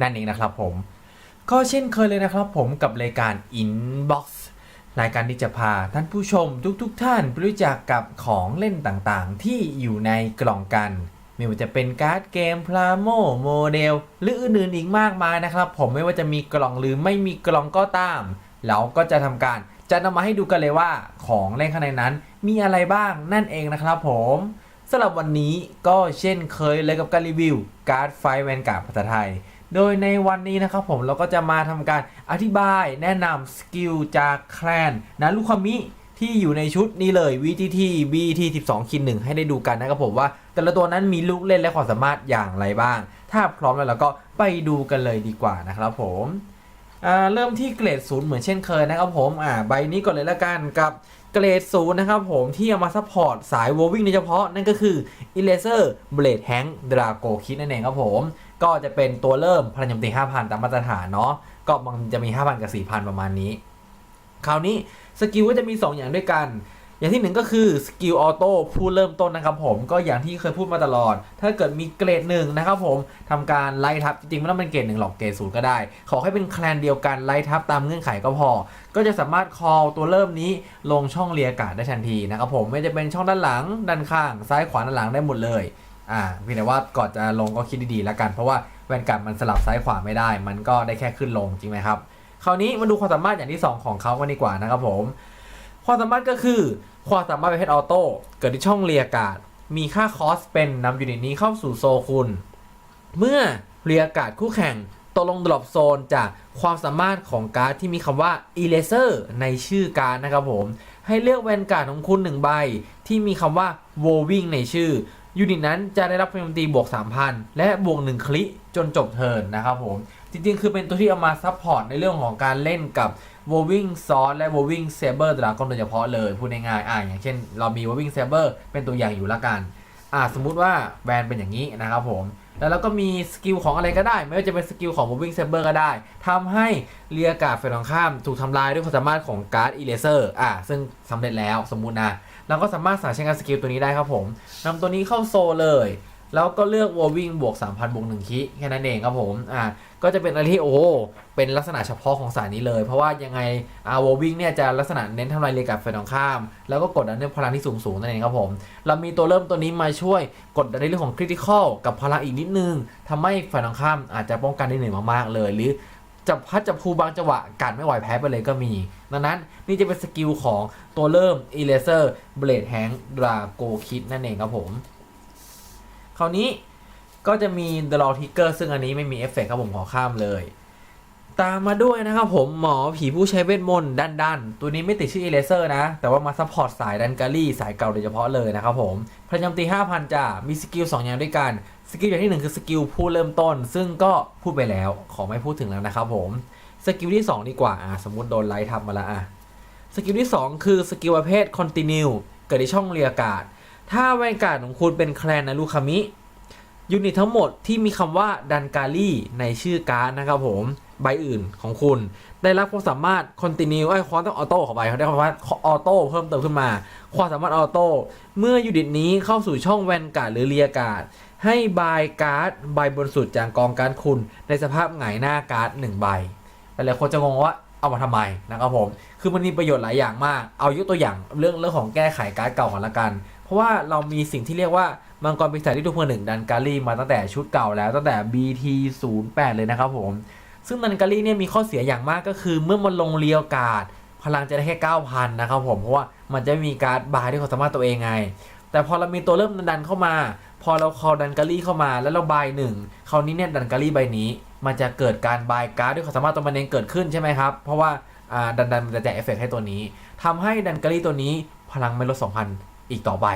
นั่นเองนะครับผม ก็เช่นเคยเลยนะครับผมกับรายการ Inbox รายการที่จะพาท่านผู้ชมทุกๆทท่านไปรู้จักกับของเล่นต่างๆ ที่อยู่ในกล่องกัน ไม่ว่าจะเป็นการ์ดเกมพลาโมโมเดลหรืออื่นๆอีกมากมายนะครับ ผมไม่ว่าจะมีกล่องหรือไม่มีกล่องก็ตาม เราก็จะทำการจะนำมาให้ดูกันเลยว่าของเล่นข้างในนั้นมีอะไรบ้างนั่นเองนะครับผมสำหรับวันนี้ก็เช่นเคยเลยกับการรีวิวการ์ดไฟแวนการ์ดภาษาไทย โดยในวันนี้นะครับผมเราก็จะมาทำการอธิบายแนะนำสกิลจากแคลนนารุคามิที่อยู่ในชุดนี้เลย VTT BT 12คิน1ให้ได้ดูกันนะครับผมว่า แต่ละตัวนั้นมีลูกเล่นและความสามารถอย่างไรบ้าง ถ้าพร้อมแล้วเราก็ไปดูกันเลยดีกว่านะครับผมเริ่มที่เกรดศูนย์เหมือนเช่นเคยนะครับผมอ่าใบนี้ก่อนเลยละกันกับเกรดศูนย์นะครับผมที่เอามาซัพพอร์ตสายโววิ่งโดยเฉพาะนั่นก็คือ e l a s e r Blade Hank Drago Kit นั่นเองครับผม ก็จะเป็นตัวเริ่มพลังโจมตี 5,000 ตามมาตรฐานเนาะก็มันจะมี 5,000 กับ 4,000 ประมาณนี้ คราวนี้สกิลก็จะมี 2 อย่างด้วยกัน อย่างที่หนึ่งก็คือสกิลออโต้ผู้เริ่มต้นนะครับผมก็อย่างที่เคยพูดมาตลอด ถ้าเกิดมีเกรดหนึ่งนะครับผมทำการไล่ทับจริงๆไม่ต้องเป็นเกรดหนึ่งหรอกเกรดศูนย์ก็ได้ ขอให้เป็นแคลนเดียวกันไล่ทับตามเงื่อนไขก็พอ ก็จะสามารถคอลตัวเริ่มนี้ลงช่องเรียการ์ดได้ทันทีนะครับผมไม่จะเป็นช่องด้านหลังด้านข้าง ซ้ายขวาด้านหลังได้หมดเลย อ่าเพียงแต่ว่าก่อนจะลงก็คิดดีๆแล้วกัน เพราะว่าแวนการ์ดมันสลับซ้ายขวาไม่ได้ มันก็ได้แค่ขึ้นลงจริงไหมครับ คราวนี้มาดูความสามารถอย่างที่ 2 ของเขากันดีกว่านะครับผม ความสามารถก็คือความสามารถประเภทออโต้เกิดที่ช่องเรียกการ์ดมีค่าคอสเป็นนำยูนิตนี้เข้าสู่โซคุณ เมื่อเรียกการ์ดคู่แข่งตกลงดรอปโซนจากความสามารถของการ์ดที่มีคำว่า Eraser ในชื่อการ์ดนะครับผม ให้เลือกแวนการ์ดของคุณหนึ่งใบ ที่มีคำว่า w o w i n g ในชื่อ ยูนิตนั้นจะได้รับพลังตีบวก 3,000 และบวก 1 คลิจนจบเทิร์นนะครับผม จริงๆ คือเป็นตัวที่เอามาซัพพอร์ตในเรื่องของการเล่นกับ w o w i n g s w o r และ w o w i n g Saber Dragon โดยเฉพาะเลย พูดง่ายๆอ่าอย่างเช่น เรามี w o w i n g Saber เป็นตัวอย่างอยู่ละกันอ่าสมมุติว่าแวนเป็นอย่างนี้นะครับผมแล้วเราก็มีสกิลของอะไรก็ได้ ไม่ว่าจะเป็นสกิลของ Moving Saber ก็ได้ทำให้เรียกาดฝ่ายตรงข้ามถูกทำลายด้วยความสามารถของการ์ด Eraser อ่าซึ่งสำเร็จแล้วสมมุตินะ เราก็สามารถสั่งใช้งานสกิลตัวนี้ได้ครับผมนำตัวนี้เข้าโซเลย แล้วก็เลือก w o w i n g บวก 3,000บวก1คิแค่นั้นเองครับผมอ่าก็จะเป็นอะไรที่โอ้เป็นลักษณะเฉพาะของสายนี้เลย เพราะว่ายังไงอ่า w o w i n g เนี่ยจะลักษณะเน้นทำลายเรียกการ์ดฝ่ายตรงข้าม แล้วก็กดดันด้วยพลังที่สูงสูงนั่นเองครับผม เรามีตัวเริ่มตัวนี้มาช่วยกดดันในเรื่องของคริติคอลกับพลังอีกนิดนึงทำให้ฝ่ายตรงข้ามอาจจะป้องกันได้เหนื่อยมากๆเลย หรือ จะพัดจะพูบางจังหวะกัดไม่ไหวแพ้ไปเลยก็มี ดังนั้นนี่จะเป็นสกิลของตัวเริ่ม Eraser Blade Hank Drago Kit นั่นเองครับผม คราวนี้ก็จะมี The Law Trigger ซึ่งอันนี้ไม่มีเอฟเฟกต์ครับผมขอข้ามเลย ตามมาด้วยนะครับผมหมอผีผู้ใช้เวทมนต์ดันดันตัวนี้ไม่ติดชื่อ Eraser นะ แต่ว่ามาซัพพอร์ตสายดันการีสายเก่าโดยเฉพาะเลยนะครับผมพลังโจมตี 5,000จ้ามีสกิล2อย่างด้วยกัน สกิลอย่างที่1คือสกิลผู้เริ่มต้น ซึ่งก็พูดไปแล้วขอไม่พูดถึงแล้วนะครับผมสกิลที่ 2 ดีกว่าอะสมมติโดนไลท์ทับมาแล้วอะสกิลที่ 2 คือสกิลประเภท continue เกิดในช่องเรียกการ์ดถ้าแวนการ์ดของคุณเป็นแคลนนารุคามิยูนิตทั้งหมดที่มีคำว่าดันการีในชื่อการ์ดนะครับผมใบอื่นของคุณ ได้รับความสามารถ continue ไอ้ความต้องออโต้เข้าไปเขาได้ความสามารถออโต้เพิ่มเติมขึ้นมา ความสามารถออโต้เมื่อยูนิตนี้เข้าสู่ช่องแวนการ์ดหรือเรียการ์ดให้บายการ์ดใบบนสุดจากกองการ์ดคุณ ในสภาพหงายหน้าการ์ดหนึ่งใบหลายคนจะงงว่าเอามาทำไมนะครับผม คือมันมีประโยชน์หลายอย่างมาก เอายกตัวอย่างเรื่องเรื่องของแก้ไขการ์ดเก่าก่อนละกัน เพราะว่าเรามีสิ่งที่เรียกว่ามังกรปีศาจที่ทุกเพื่อหนึ่งดันการีมาตั้งแต่ชุดเก่าแล้วตั้งแต่ BT 0 8 เลยนะครับผม ซึ่งดันการีเนี่ยมีข้อเสียอย่างมากก็คือเมื่อมันลงเรียวการ์ดพลังจะได้แค่9,000นะครับผม เพราะว่ามันจะมีการ์ดบายที่ความสามารถตัวเองไง แต่พอเรามีตัวเริ่มดันเข้ามา พอเราคอดันการีเข้ามาแล้วเราบายหนึ่งคราวนี้เนี่ยดันการีใบนี้ มันจะเกิดการบายการ์ดด้วยความสามารถตัวมันเองเกิดขึ้นใช่ไหมครับ เพราะว่าอ่าดันดันมันจะแจกเอฟเฟกต์ให้ตัวนี้ทำให้ดันการีตัวนี้พลังไม่ลด 2,000 อีกต่อไป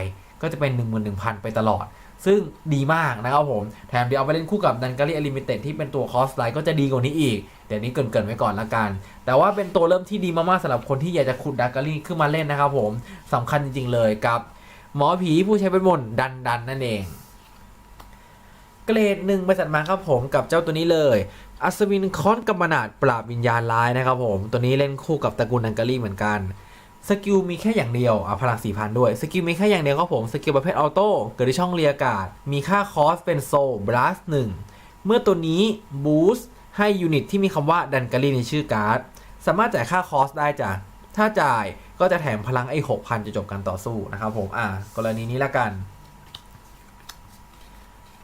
ก็จะเป็น 11,000 ไปตลอด ซึ่งดีมากนะครับผม แถมเดี๋ยวเอาไปเล่นคู่กับดันการีอลิมิเต็ดที่เป็นตัวคอสไลท์ก็จะดีกว่านี้อีก เดี๋ยวนี้เกรินๆไว้ก่อนละกัน แต่ว่าเป็นตัวเริ่มที่ดีมากๆสำหรับคนที่อยากจะขุดดันการีขึ้นมาเล่นนะครับผมสำคัญจริงๆเลยกับ หมอผีผู้ใช้เป็นมนต์ดันดันนั่นเอง เกรดหนึ่งบริษัทมาครับผมกับเจ้าตัวนี้เลย อัศวินคอนกัมนาดปราบวิญญาณร้ายนะครับผม ตัวนี้เล่นคู่กับตระกูลดังการีเหมือนกันสกิลมีแค่อย่างเดียวอะพลังสี่พันด้วย สกิลมีแค่อย่างเดียวครับผม สกิลประเภทออโต้ เกิดที่ช่องเรียกาศ มีค่าคอสเป็นโซบลัสหนึ่ง เมื่อตัวนี้บูสต์ให้ยูนิตที่มีคำว่าดันการีในชื่อการ์ด สามารถจ่ายค่าคอสได้จ้ะ ถ้าจ่าย ก็จะแถมพลังไอ้หกพันจะจบการต่อสู้นะครับผมอ่ากรณีนี้ละกัน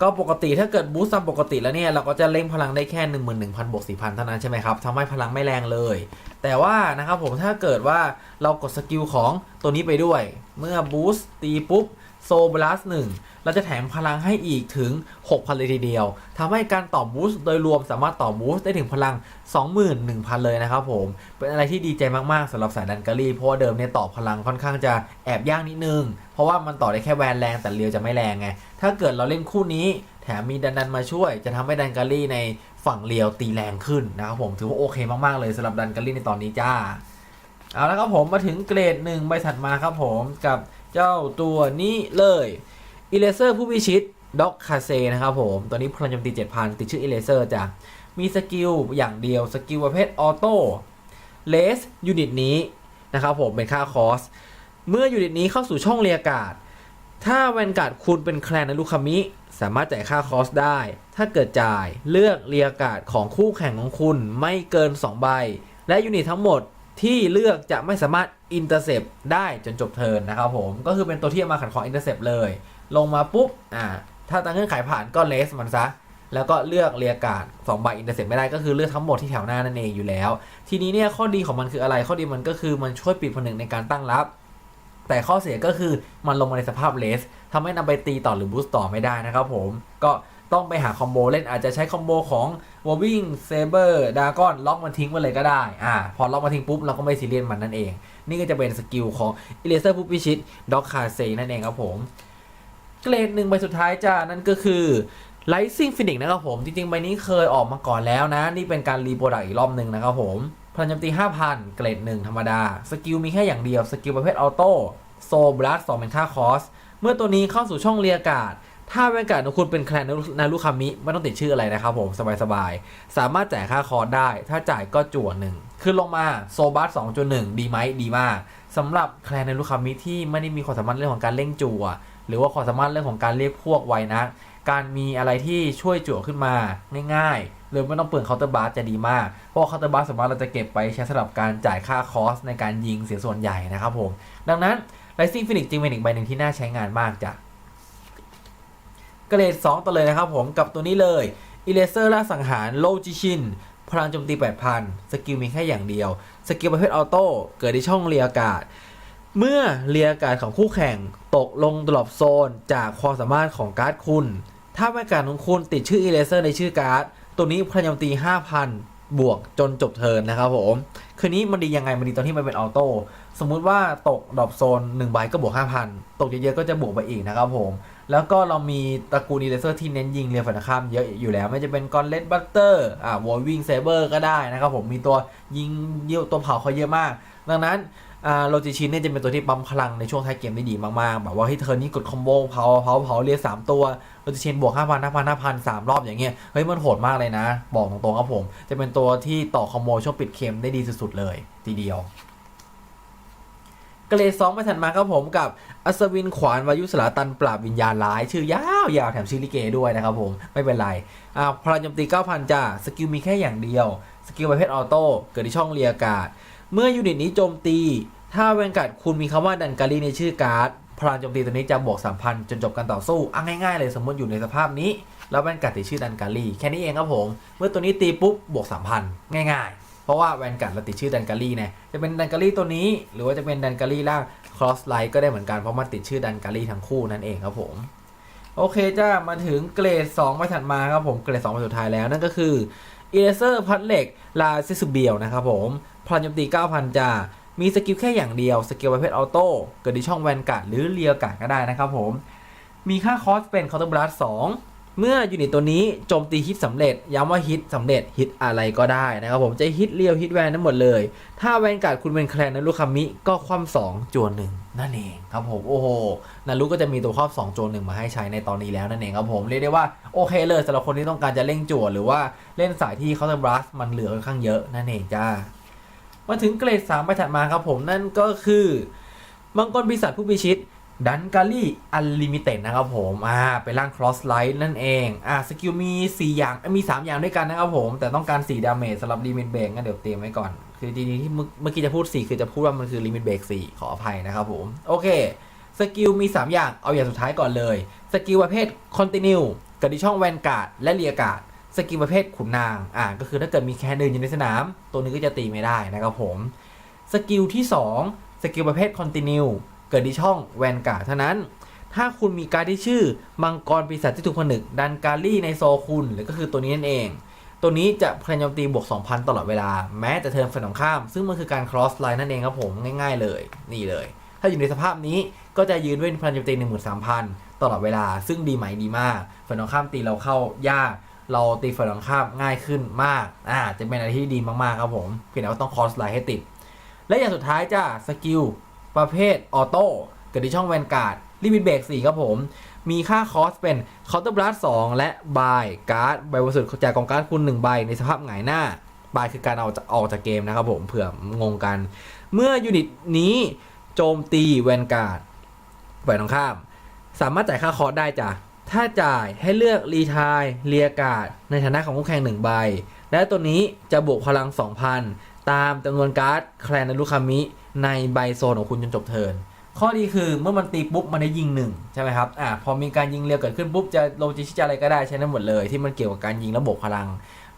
ก็ปกติถ้าเกิดบูสต์ตามปกติแล้วเนี่ย เราก็จะเล่งพลังได้แค่ 11,000บวก4,000 เท่านั้นใช่ไหมครับทำให้พลังไม่แรงเลย แต่ว่านะครับผมถ้าเกิดว่าเรากดสกิลของตัวนี้ไปด้วย เมื่อบูสต์ตีปุ๊บ โซบลัสหนึ่งเราจะแถมพลังให้อีกถึง 6,000 เลยทีเดียวทำให้การต่อบูสต์โดยรวมสามารถต่อบูสต์ได้ถึงพลัง 21,000 เลยนะครับผม เป็นอะไรที่ดีใจมาก ๆสำหรับสายดันการีเพราะว่าเดิมเนี่ยต่อพลังค่อนข้างจะแอบยากนิดนึง เพราะว่ามันต่อได้แค่แวนแรงแต่เรียวจะไม่แรงไง ถ้าเกิดเราเล่นคู่นี้ แถมมีดันดันมาช่วย จะทำให้ดันการีในฝั่งเรียวตีแรงขึ้นนะครับผมถือว่าโอเคมากๆเลยสำหรับดันการีในตอนนี้จ้าเอาละครับผมมาถึงเกรดหนึ่งใบถัดมาครับผมกับ เจ้าตัวนี้เลยอิเลเซอร์ผู้พิชิตด็อกคาเซนะครับผมตัวนี้พลังโจมตี 7,000 ติดชื่ออิเลเซอร์จ้ะมีสกิลอย่างเดียว สกิลประเภทออโต้เลสยูนิตนี้นะครับผมเป็นค่าคอส เมื่อยูนิตนี้เข้าสู่ช่องเรียกาศ ถ้าแวนการ์ดคุณเป็นแคลนในลูคามิ สามารถจ่ายค่าคอสได้ ถ้าเกิดจ่ายเลือกเรียกาศของคู่แข่งของคุณไม่เกิน 2 ใบ และยูนิตทั้งหมดที่เลือกจะไม่สามารถ อินเตอร์เซปได้จนจบเทิร์นนะครับผม ก็คือเป็นตัวที่มาขัดขวางอินเตอร์เซปเลย ลงมาปุ๊บอ่าถ้าตั้งเงื่อนไขผ่านก็เลสมันซะ แล้วก็เลือกเรียกาศ2ใบอินเตอร์เซปไม่ได้ก็คือเลือกทั้งหมดที่แถวหน้านั่นเองอยู่แล้ว ทีนี้เนี่ยข้อดีของมันคืออะไรข้อดีมันก็คือมันช่วยปิดผนึกในการตั้งรับ แต่ข้อเสียก็คือมันลงมาในสภาพเลสทำให้นำไปตีต่อหรือบูสต์ต่อไม่ได้นะครับผมก็ ต้องไปหาคอมโบเล่นอาจจะใช้คอมโบของวอลวิ่งเซเบอร์ดากอนล็อกมันทิ้งไปเลยก็ได้อ่าพอล็อกมาทิ้งปุ๊บ เราก็ไม่ซีเรียสมันนั่นเอง นี่ก็จะเป็นสกิลของอิเลเซอร์ผู้พิชิตด็อกคาเซนั่นเองครับผมเกรดหนึ่งใบสุดท้ายจ้านั่นก็คือ Rising Phoenix นะครับผม จริงๆใบนี้เคยออกมาก่อนแล้วนะ นี่เป็นการรีโปรดักต์อีกรอบหนึ่งนะครับผมพลังโจมตี 5,000 เกรดหนึ่งธรรมดา สกิลมีแค่อย่างเดียว สกิลประเภทออโต้โซบลัสสองเป็นค่าคอส เมื่อตัวนี้เข้าสู่ช่องเรียกาศ ถ้าแวนการ์ดของคุณเป็นแคลนนารุคามิไม่ต้องติดชื่ออะไรนะครับผมสบายๆ สามารถจ่ายค่าคอร์สได้ ถ้าจ่ายก็จั่วหนึ่งขึ้นลงมาโซบัส2.1 ดีไหมดีมากสำหรับแคลนนารุคามิที่ไม่ได้มีความสามารถเรื่องของการเร่งจั่วหรือว่าความสามารถเรื่องของการเรียกพวกไวนะ การมีอะไรที่ช่วยจั่วขึ้นมาง่ายๆ หรือไม่ต้องเปลืองเคาน์เตอร์บาร์จะดีมาก เพราะเคาน์เตอร์บาร์สามารถเราจะเก็บไปใช้สำหรับการจ่ายค่าคอสในการยิงเสียส่วนใหญ่นะครับผม ดังนั้น Rising Phoenix จึงเป็นอีกใบหนึ่งที่น่าใช้งานมากจ้ะ เกรด2ต่อเลยนะครับผมกับตัวนี้เลย e r a s e r ล่าสังหารโลจิชินพลังโจมตี 8,000 สกิลมีแค่อย่างเดียว สกิลประเภทออโต้เกิดในช่องเรียอากาศ เมื่อเรียอากาศของคู่แข่งตกลงดรอปโซน จากความสามารถของการ์ดคุณ ถ้าแม่การของคุณติดชื่อ e r a s e r ในชื่อการ์ด ตัวนี้พลังโจมตี 5,000 บวกจนจบเทิร์นนะครับผม คืนนี้มันดียังไง มันดีตอนที่มันเป็นออโต้ สมมุติว่าตกดรอปโซน1ใบก็บวก 5,000 ตกเยอะๆก็จะบวกไปอีกนะครับผม แล้วก็เรามีตระกูลอีเลเซอร์ที่เน้นยิงเรียนฝันข้ามเยอะอยู่แล้ว ไม่จะเป็นกอนเลดบัตเตอร์อ่าวอลวิงเซเบอร์ก็ได้นะครับผมมีตัวยิงเยี่ยวตัวเผาเขาเยอะมาก ดังนั้นอ่าโลจิชินเนี่ยจะเป็นตัวที่ปั๊มพลังในช่วงท้ายเกมได้ดีมากๆ แบบว่าให้เทิร์นนี้กดคอมโบเผาเผาเผาเรียสามตัวโลจิชินบวก5,000 5,000 5,000 3รอบอย่างเงี้ยเฮ้ยมันโหดมากเลยนะ บอกตรงๆครับผม จะเป็นตัวที่ต่อคอมโบช่วงปิดเกมได้ดีสุดๆเลย ทีเดียว เกรดสองไปถัดมาครับผมกับอัศวินขวานวายุสลาตันปราบวิญญาณร้าย ชื่อยาวๆแถมชื่อลิเกด้วยนะครับผม ไม่เป็นไรอ่าพลังโจมตี 9,000จ้าสกิลมีแค่อย่างเดียว สกิลประเภทออโต้เกิดที่ช่องเรียกาศ เมื่อยูนิตนี้โจมตี ถ้าแวนการ์ดคุณมีคำว่าดันการีในชื่อการ์ดพลังโจมตีตัวนี้จะบวก3,000 จนจบการต่อสู้อะง่ายๆเลยสมมติอยู่ในสภาพนี้ แล้วแวนการ์ดติดชื่อดันการีแค่นี้เองครับผม เมื่อตัวนี้ตีปุ๊บบวก3,000ง่าย ๆ เพราะว่าแวนการ์ดเราติดชื่อดันการีเนี่ยจะเป็นดันการีตัวนี้ หรือว่าจะเป็นดันการีล่างครอสไลท์ก็ได้เหมือนกันเพราะมันติดชื่อดันการีทั้งคู่นั่นเองครับผมโอเคจ้ามาถึงเกรด2มาถัดมาครับผมเกรด2มาสุดท้ายแล้วนั่นก็คือ e r a s e r พัดเหล็กลาซิสเบียลนะครับผมพลังโจมตี 9,000จ้ามีสกิลแค่อย่างเดียวสกิลประเภทออโต้เกิดที่ช่องแวนการ์ดหรือเรียการ์ดก็ได้นะครับผมมีค่าคอสเป็น Counter Blast 2 เมื่อยูนิตตัวนี้โจมตีฮิตสำเร็จ ย้ำว่าฮิตสำเร็จฮิตอะไรก็ได้นะครับผมจะฮิตเรียวฮิตแวนทั้งหมดเลย ถ้าแวนการ์ดคุณเป็นแคลนนารุคามิก็คว่ำสองจวนหนึ่งนั่นเองครับผมโอ้โหนารุก็จะมีตัวครอบ2โจวนหนึ่งมาให้ใช้ในตอนนี้แล้วนั่นเองครับผมเรียกได้ว่าโอเคเลยสำหรับคนที่ต้องการจะเล่งจั่วหรือว่าเล่นสายที่ Counter Blast มันเหลือค่อนข้างเยอะนั่นเองจ้ามาถึงเกรด3ไปถัดมาครับผมนั่นก็คือมังกรปีศาจผู้พิชิต ดันกาลี่อันลิมิเต็ดนะครับผม อ่า เป็นร่างครอสไลท์นั่นเอง อ่า สกิลมี 4 อย่าง มี 3 อย่างด้วยกันนะครับผม แต่ต้องการ 4 ดาเมจสำหรับลิมิตเบรกงั้นเดี๋ยวเตรียมไว้ก่อน คือจริงๆที่เมื่อกี้จะพูด 4 คือจะพูดว่ามันคือลิมิตเบรก4ขออภัยนะครับผม โอเค สกิลมี 3 อย่าง เอาอย่างสุดท้ายก่อนเลย สกิลประเภทคอนติเนียกับที่ช่องแวนการ์ดและเรียการ์ด สกิลประเภทขุนนาง อ่า ก็คือถ้าเกิดมีแค่หนึ่งอยู่ในสนาม ตัวนี้ก็จะตีไม่ได้นะครับผม สกิลที่ 2 สกิลประเภทคอนติเนีย เกิดที่ช่องแวนการ์ดเท่านั้น ถ้าคุณมีการดที่ชื่อมังกรปีศาจที่ถูกผนึกดันการีในโซคุณหรือก็คือตัวนี้นั่นเอง ตัวนี้จะพลังโจมตีบวก 2,000 ตลอดเวลา แม้จะเทิร์นฝั่งตรงข้าม ซึ่งมันคือการ cross line นั่นเองครับผมง่าย ๆ เลยนี่เลย ถ้าอยู่ในสภาพนี้ก็จะยืนด้วยพลังโจมตี13,000 ตลอดเวลา ซึ่งดีไหมดีมากฝั่งตรงข้ามตีเราเข้ายากเราตีฝั่งตรงข้ามง่ายขึ้นมาก อ่า จะเป็นอะไรที่ดีมากๆครับผม เพียงแต่ว่าต้อง cross line ให้ติด และอย่างสุดท้ายจ้าสกิล ประเภทออโต้เกิดที่ช่องแวนการ์ดลิมิตเบรก4ครับผม มีค่าคอสเป็น Counter Blast 2และบายการ์ดใบบริสุทธิ์จากกองการ์ดคุณ1ใบในสภาพหงายหน้าบายคือการเอาออกจากเกมนะครับผมเผื่องงกัน เมื่อยูนิตนี้โจมตีแวนการ์ดฝ่ายตรงข้าม สามารถจ่ายค่าคอสได้จ้ะถ้าจ่ายให้เลือกรีทายเรียการ์ดในฐานะของคู่แข่งหนึ่งใบ และตัวนี้จะบวกพลัง 2,000 ตามจำนวนการ์ดแคลนนารุคามิ ในใบโซนของคุณจนจบเทิร์นข้อดีคือเมื่อมันตีปุ๊บมันได้ยิงหนึ่งใช่ไหมครับอ่าพอมีการยิงเร็วเกิดขึ้นปุ๊บจะโลจิชิจะอะไรก็ได้ใช้ได้หมดเลย ที่มันเกี่ยวกับการยิงและบวกพลัง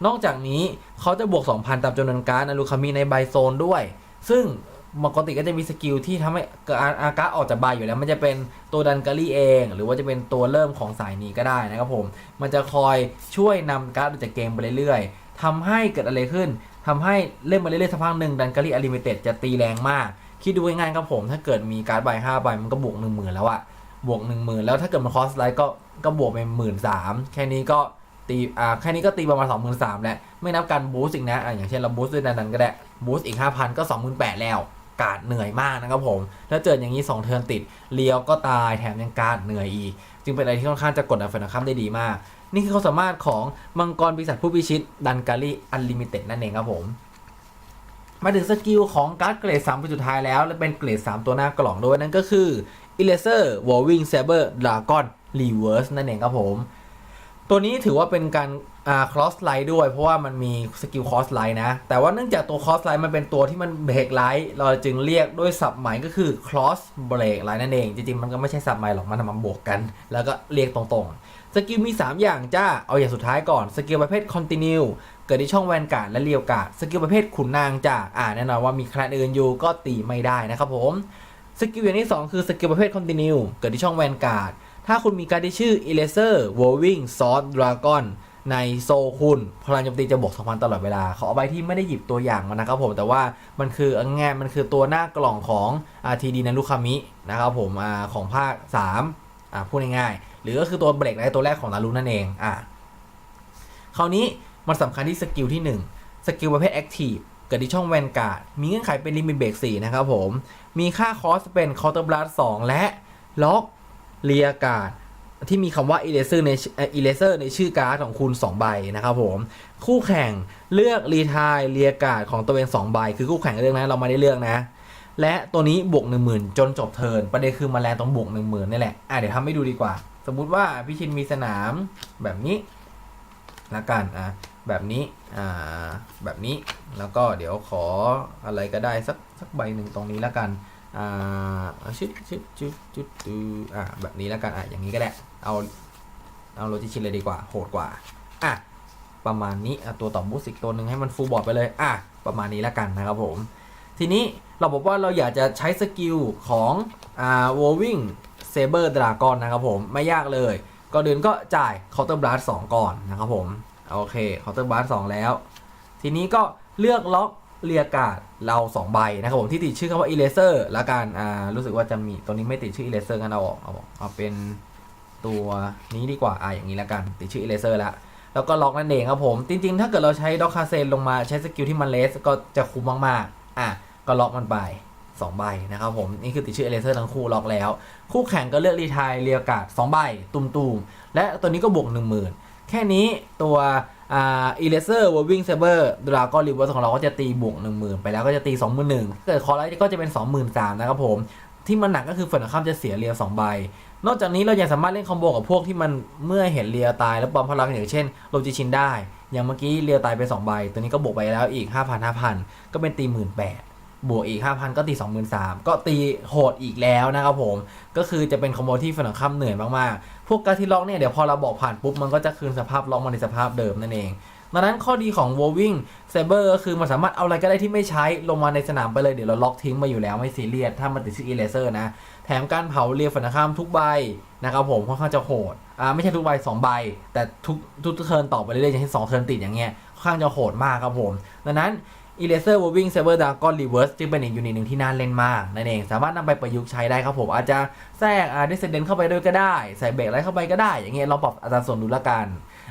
นอกจากนี้เขาจะบวก 2,000 ตามจำนวนการ์ดนารุคามิในใบโซนด้วย ซึ่งปกติก็จะมีสกิลที่ทำให้การอาการดออกจากใบอยู่แล้ว มันจะเป็นตัวดันการีเอง หรือว่าจะเป็นตัวเริ่มของสายนี้ก็ได้นะครับผม มันจะคอยช่วยนำการ์ดออกจากเกมไปเรื่อยๆทำให้เกิดอะไรขึ้น ทำให้เล่นมาเรื่อยๆสักพักหนึ่งดันการีอลิมิเต็ดจะตีแรงมาก คิดดูง่ายๆครับผม ถ้าเกิดมีการ์ดใบห้าใบมันก็บวกหนึ่งหมื่นแล้วอะบวกหนึ่งหมื่นแล้วถ้าเกิดมันคอสไลท์ก็ก็บวกเป็นหมื่นสามแค่นี้ก็ตีอ่าแค่นี้ก็ตีประมาณสองหมื่นสามแล้วไม่นับการบูสต์อีกนะอ่าอย่างเช่นเราบูสต์ด้วยนั้นก็ได้บูสต์อีกห้าพันก็สองหมื่นแปดแล้วการ์ดเหนื่อยมากนะครับผม แล้วเจออย่างนี้ 2 เทิร์นติด เลียวก็ตายแถมยังการ์ดเหนื่อยอีก จึงเป็นอะไรที่ค่อนข้างจะกดดันแฟนคลับได้ดีมาก นี่คือความสามารถของมังกรปีศาจผู้พิชิตดันการีอันลิมิเต็ดนั่นเองครับผม มาถึงสกิลของการ์ดเกรด 3 เป็นสุดท้ายแล้ว และเป็นเกรด 3 ตัวหน้ากล่องด้วยนั่นก็คือ Eraser Warwing Saber Dragon Reverse นั่นเองครับผม ตัวนี้ถือว่าเป็นการอ่า cross line ด้วย เพราะว่ามันมีสกิล cross line นะ แต่ว่าเนื่องจากตัว cross line มันเป็นตัวที่มันเบรกไลท์เราจึงเรียกด้วยศัพท์ใหม่ก็คือ cross break line นั่นเอง จริงๆ มันก็ไม่ใช่ศัพท์ใหม่หรอก มันทำมาบวกกัน แล้วก็เรียกตรงๆ สกิลมี 3 อย่างจ้า เอาอย่างสุดท้ายก่อน สกิลประเภท continue เกิดที่ช่องแวนการ์ดและเรียวการ์ด สกิลประเภทขุนนางจ้า อ่าแน่นอนว่ามีแคลนอื่นอยู่ก็ตีไม่ได้นะครับผม สกิลอย่างที่ 2 คือสกิลประเภท continue เกิดที่ช่องแวนการ์ด ถ้าคุณมีการดที่ชื่อ Eraser Warwing Sword Dragon ในโซคุณพลังโจมตีจะบวก2,000ตลอดเวลาขอเอาใบที่ไม่ได้หยิบตัวอย่างมานะครับผมแต่ว่ามันคือเอาง่ายมันคือตัวหน้ากล่องของ RTD นารุคามินะครับผมอของภาค 3อ่าพูดง่ายๆ หรือก็คือตัวเบรกไลท์ตัวแรกของนารุนั่นเองอ่าคราวนี้มันสำคัญที่สกิลที่ 1 สกิลประเภท Active เกิดที่ช่องแวนการ์ดมีเงื่อนไขเป็นลิมิตเบรก4นะครับผม มีค่าคอสเป็น Counter Blast 2และล็อกเรียการ์ดที่มีคำว่า eraser ในเอ่อ eraser ในชื่อการ์ดของคุณ2ใบนะครับผม คู่แข่งเลือกรีทายเรียการ์ดของตัวเอง2ใบ คือคู่แข่งเลือกนะเราไม่ได้เลือกนะ และตัวนี้บวก 10,000 จนจบเทิร์นประเด็นคือมาแรงตรงบวก 10,000นี่แหละอะเดี๋ยวทำให้ดูดีกว่า มมุติว่าพี่ชินมีสนามแบบนี้ละกันอะแบบนี้อ่าแบบนี้แล้วก็เดี๋ยวขออะไรก็ได้สักสักใบหนึ่งตรงนี้ละกันอ่าชึดชึดชึดชึดดูอ่าแบบนี้ล้วกันอะอย่างนี้ก็ได้เอาเอาโลจิชินเลยดีกว่าโหดกว่าอะประมาณนี้อะตัวต่อบูสิกตัวหนึ่งให้มันฟูลบอร์ดไปเลยอะประมาณนี้ล้วกันนะครับผม ทีนี้เราบอกว่าเราอยากจะใช้สกิลของอ่าวอลวิ่ง w o w i n g Saber Dragon นะครับผมไม่ยากเลยก่อนอื่นก็จ่าย Counter Blast 2ก่อนนะครับผมโอเค Counter Blast 2แล้ว ทีนี้ก็เลือกล็อกเรียกาดเรา 2 ใบนะครับผมที่ติดชื่อคำว่า eraser ละกันอ่ารู้สึกว่าจะมีตัวนี้ไม่ติดชื่อ eraser กันเอาออกเอาออกเอาเป็นตัวนี้ดีกว่าอะอย่างนี้ล้วกัน ติดชื่อ eraser แล้วแล้วก็ล็อกนั่นเองครับผม จริง ๆ ถ้าเกิดเราใช้ด็อกคาเซนลงมาใช้สกิลที่มันเลสก็จะคุ้มมากๆอะก็ล็อกมันไป 2ใบนะครับผมนี่คือติดชื่อ eraser ทั้งคู่ล็อกแล้ว คู่แข่งก็เลือกรีทายเรียกาด2ใบตุ่มๆ และตัวนี้ก็บวก 10,000 แค่นี้ตัวอ่า eraser waving saber dragon reverse ของเราก็จะตีบวก 10,000 ไปแล้วก็จะตี 21,000เกิดคอร์ไลท์ก็จะเป็น 23,000นะครับผมที่มันหนักก็คือฝ่ายตรงข้ามจะเสียเรียว2ใบ นอกจากนี้เรายังสามารถเล่นคอมโบกับพวกที่มันเมื่อเห็นเรียตายแล้วปลอมพลังอย่างเช่นโลจิชินได้ อย่างเมื่อกี้เรียตายไป2ใบ ตัวนี้ก็บวกไปแล้วอีก 5,000 5,000 ก็เป็นตี18,000 บวกอีก 5,000 ก็ตี 23,000 ก็ตีโหดอีกแล้วนะครับผม ก็คือจะเป็นคอมโบที่ฝ่งข้ามเหนื่อยมากๆ พวกการที่ล็อกเนี่ย เดี๋ยวพอเราบอกผ่านปุ๊บ มันก็จะคืนสภาพล็อกมาในสภาพเดิมนั่นเองดังนั้นข้อดีของ w o v i n g Saber ก็คือมันสามารถเอาอะไรก็ได้ที่ไม่ใช้ลงมาในสนามไปเลย เดี๋ยวเราล็อกทิ้งมาอยู่แล้วไม่ซีเรียสถ้ามันติดชื่อ Eraser นะ แถมการเผาเรียฝันข้ามทุกใบนะครับผมค่อนข้างจะโหดอ่าไม่ใช่ทุกใบ2ใบ แต่ทุกทุกเทิร์นต่อไปเรื่อยๆอย่างเช่น2เทิร์นติดอย่างเงี้ยค่อนข้างจะโหดมากครับผม ดังนั้น Eraser Moving Saber Dragon Reverse จึงเป็นอีกยูนิตหนึ่งที่น่าเล่นมากนั่นเอง สามารถนำไปประยุกต์ใช้ได้ครับผม อาจจะแทรกอา Descendant เข้าไปด้วยก็ได้ ใส่เบรกอะไรเข้าไปก็ได้ อย่างเงี้ยเราปรับอัตราส่วนดูละกัน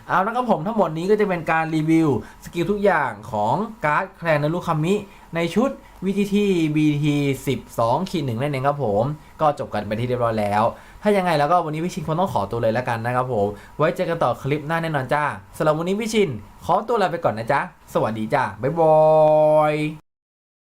เอาละครับผมทั้งหมดนี้ก็จะเป็นการรีวิวสกิลทุกอย่างของการ์ดแคลนนารุคามิ ในชุด VTT BT 12ขีดหนึ่งนั่นเองครับผม ก็จบกันไปที่เรียบร้อยแล้ว ถ้ายังไงแล้วก็วันนี้พี่ชินคงต้องขอตัวเลยแล้วกันนะครับผม ไว้เจอกันต่อคลิปหน้าแน่นอนจ้าสำหรับวันนี้พี่ชินขอตัวลาไปก่อนนะจ๊ะ สวัสดีจ้าบ๊ายบาย